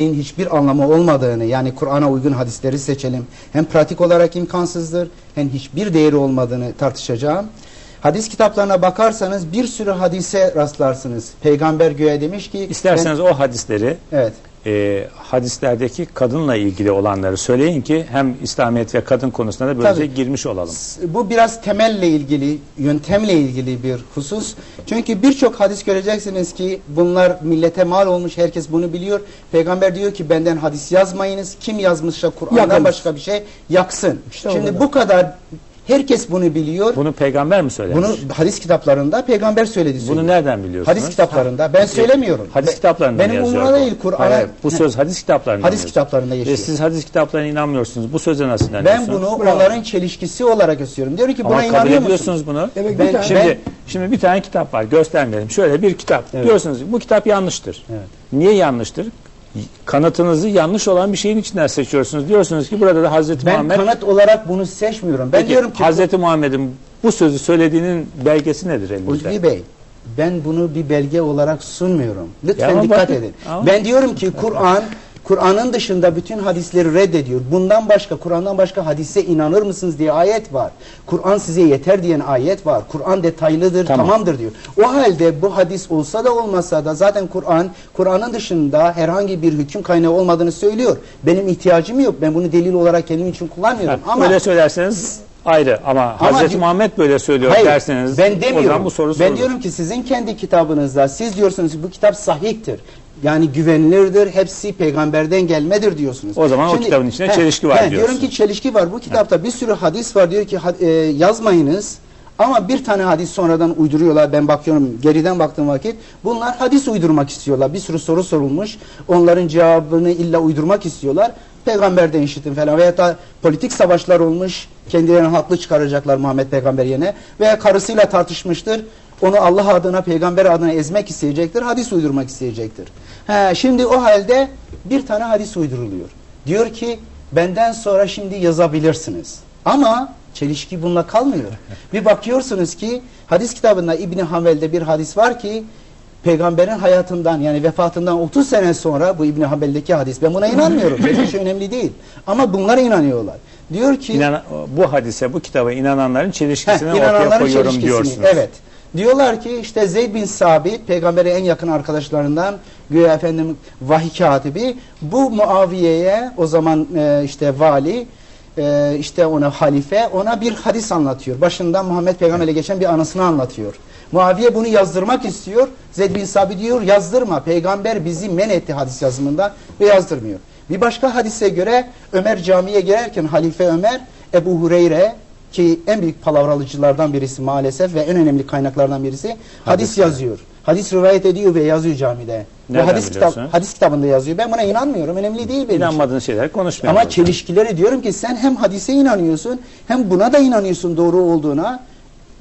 hiçbir anlamı olmadığını yani Kur'an'a uygun hadisleri seçelim. Hem pratik olarak imkansızdır hem hiçbir değeri olmadığını tartışacağım. Hadis kitaplarına bakarsanız bir sürü hadise rastlarsınız. Peygamber göğe demiş ki İsterseniz o hadisleri ben- evet e, hadislerdeki kadınla ilgili olanları söyleyin ki hem İslamiyet ve kadın konusuna da böylece Tabii. girmiş olalım. bu biraz temelle ilgili, yöntemle ilgili bir husus. Çünkü birçok hadis göreceksiniz ki bunlar millete mal olmuş, herkes bunu biliyor. Peygamber diyor ki benden hadis yazmayınız. Kim yazmışsa Kur'an'dan başka bir şey yaksın. İşte Şimdi bu kadar herkes bunu biliyor. Bunu peygamber mi söylemiş? Bunu hadis kitaplarında peygamber söyledi. Bunu söylüyor. nereden biliyorsunuz? Hadis kitaplarında. Ben Peki, söylemiyorum. Hadis kitaplarında Benim umurumda değil Kur'an'a. Bu söz hadis kitaplarında Hadis yazıyor? kitaplarında E, yaşıyor. siz hadis kitaplarına inanmıyorsunuz. Bu söze nasıl Ben inanıyorsunuz? bunu Bravo. onların çelişkisi olarak gösteriyorum. Diyor ki buna Ama kabul inanıyor musunuz? ediyorsunuz bunu. Demek Ben- Şimdi Ben- şimdi bir tane kitap var göstermeyelim. Şöyle bir kitap. Evet. Diyorsunuz bu kitap yanlıştır. Evet. Niye yanlıştır? Kanıtınızı yanlış olan bir şeyin içinden seçiyorsunuz. Diyorsunuz ki burada da Hazreti Ben Muhammed kanıt olarak bunu seçmiyorum. Ben Peki, diyorum ki Hazreti Muhammed'in bu sözü söylediğinin belgesi nedir elinizde? Ulvi Bey, ben bunu bir belge olarak sunmuyorum. Lütfen Ya dikkat bakın, edin. ama- Ben diyorum ki Kur'an, Kur'an'ın dışında bütün hadisleri reddediyor. Bundan başka, Kur'an'dan başka hadise inanır mısınız diye ayet var. Kur'an size yeter diyen ayet var. Kur'an detaylıdır, Tamam. tamamdır diyor. O halde bu hadis olsa da olmasa da zaten Kur'an, Kur'an'ın dışında herhangi bir hüküm kaynağı olmadığını söylüyor. Benim ihtiyacım yok. Ben bunu delil olarak kendim için kullanmıyorum. Ha, Ama Öyle söylerseniz ayrı ama, Ama Hazreti Muhammed böyle söylüyor Hayır, derseniz ben o demiyorum. zaman bu soru ben sorulur. diyorum ki sizin kendi kitabınızda siz diyorsunuz ki bu kitap sahihtir. Yani güvenilirdir, hepsi peygamberden gelmedir diyorsunuz. O zaman o kitabın içinde çelişki var he, Diyorum diyorsun. ki çelişki var. Bu kitapta bir sürü hadis var. Diyor ki e, yazmayınız. Ama bir tane hadis sonradan uyduruyorlar. Ben bakıyorum geriden baktığım vakit. Bunlar hadis uydurmak istiyorlar. Bir sürü soru sorulmuş. Onların cevabını illa uydurmak istiyorlar. Peygamberden işitin falan. Veyahut da politik savaşlar olmuş. Kendilerini haklı çıkaracaklar Muhammed Peygamber yerine. Veya karısıyla tartışmıştır. Onu Allah adına, peygamber adına ezmek isteyecektir. Hadis uydurmak isteyecektir. He, şimdi o halde bir tane hadis uyduruluyor. Diyor ki benden sonra şimdi yazabilirsiniz. Ama çelişki bununla kalmıyor. Bir bakıyorsunuz ki hadis kitabında İbni Hamel'de bir hadis var ki peygamberin hayatından yani vefatından 30 sene sonra bu İbni Hamel'deki hadis. Ben buna inanmıyorum. Benim için önemli değil. Ama bunlara inanıyorlar. Diyor ki İnan- bu hadise, bu kitaba inananların çelişkisini Heh, ortaya koyuyorum diyorsunuz. Evet. Diyorlar ki işte Zeyd bin Sabit peygambere en yakın arkadaşlarından güya efendim vahiy katibi bu Muaviye'ye o zaman e, işte vali e, işte ona halife ona bir hadis anlatıyor. Başından Muhammed peygamberle geçen bir anısını anlatıyor. Muaviye bunu yazdırmak istiyor. Zeyd bin Sabit diyor yazdırma. Peygamber bizi men etti hadis yazımında ve yazdırmıyor. Bir başka hadise göre Ömer camiye girerken Halife Ömer Ebu Hureyre ki en büyük palavralıcılardan birisi maalesef ve en önemli kaynaklardan birisi hadis, Hadis yazıyor. Hadis rivayet ediyor ve yazıyor camide. Nereden hadis, kitap, hadis kitabında yazıyor. Ben buna inanmıyorum. Önemli değil benim için. İnanmadığın şeyler konuşmayalım. Ama çelişkileri diyorum ki sen hem hadise inanıyorsun hem buna da inanıyorsun doğru olduğuna.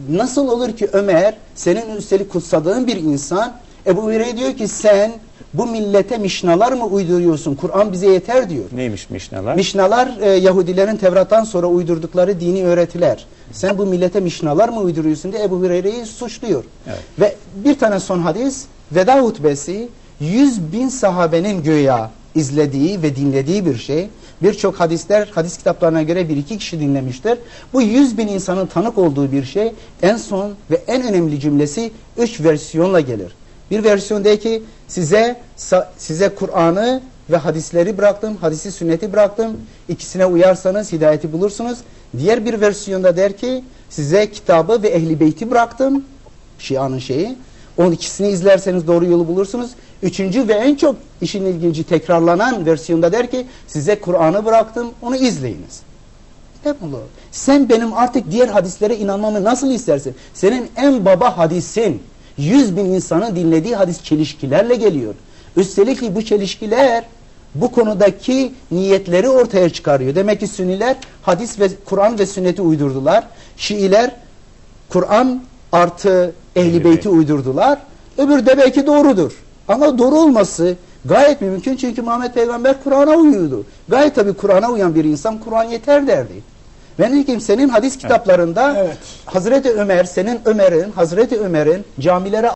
Nasıl olur ki Ömer senin üstelik kutsadığın bir insan Ebu Hureyre diyor ki sen bu millete mişnalar mı uyduruyorsun? Kur'an bize yeter diyor. Neymiş mişnalar? Mişnalar e, Yahudilerin Tevrat'tan sonra uydurdukları dini öğretiler. Sen bu millete mişnalar mı uyduruyorsun diye Ebu Hureyre'yi suçluyor. Evet. Ve bir tane son hadis veda hutbesi 100 bin sahabenin göya izlediği ve dinlediği bir şey. Birçok hadisler hadis kitaplarına göre bir iki kişi dinlemiştir. Bu 100 bin insanın tanık olduğu bir şey en son ve en önemli cümlesi üç versiyonla gelir. Bir versiyon der ki size size Kur'an'ı ve hadisleri bıraktım, hadisi sünneti bıraktım. İkisine uyarsanız hidayeti bulursunuz. Diğer bir versiyonda der ki size kitabı ve ehli beyti bıraktım. Şia'nın şeyi. Onun ikisini izlerseniz doğru yolu bulursunuz. Üçüncü ve en çok işin ilginci tekrarlanan versiyonda der ki size Kur'an'ı bıraktım onu izleyiniz. Ne bunu? Sen benim artık diğer hadislere inanmamı nasıl istersin? Senin en baba hadisin, yüz bin insanın dinlediği hadis çelişkilerle geliyor. Üstelik bu çelişkiler bu konudaki niyetleri ortaya çıkarıyor. Demek ki Sünniler hadis ve Kur'an ve sünneti uydurdular. Şiiler Kur'an artı Ehli beyti uydurdular. Öbürü de belki doğrudur. Ama doğru olması gayet mümkün çünkü Muhammed Peygamber Kur'an'a uyuyordu. Gayet tabi Kur'an'a uyan bir insan Kur'an yeter derdi. Ben ilkim senin hadis kitaplarında Evet. Hazreti Ömer, senin Ömer'in, Hazreti Ömer'in camilere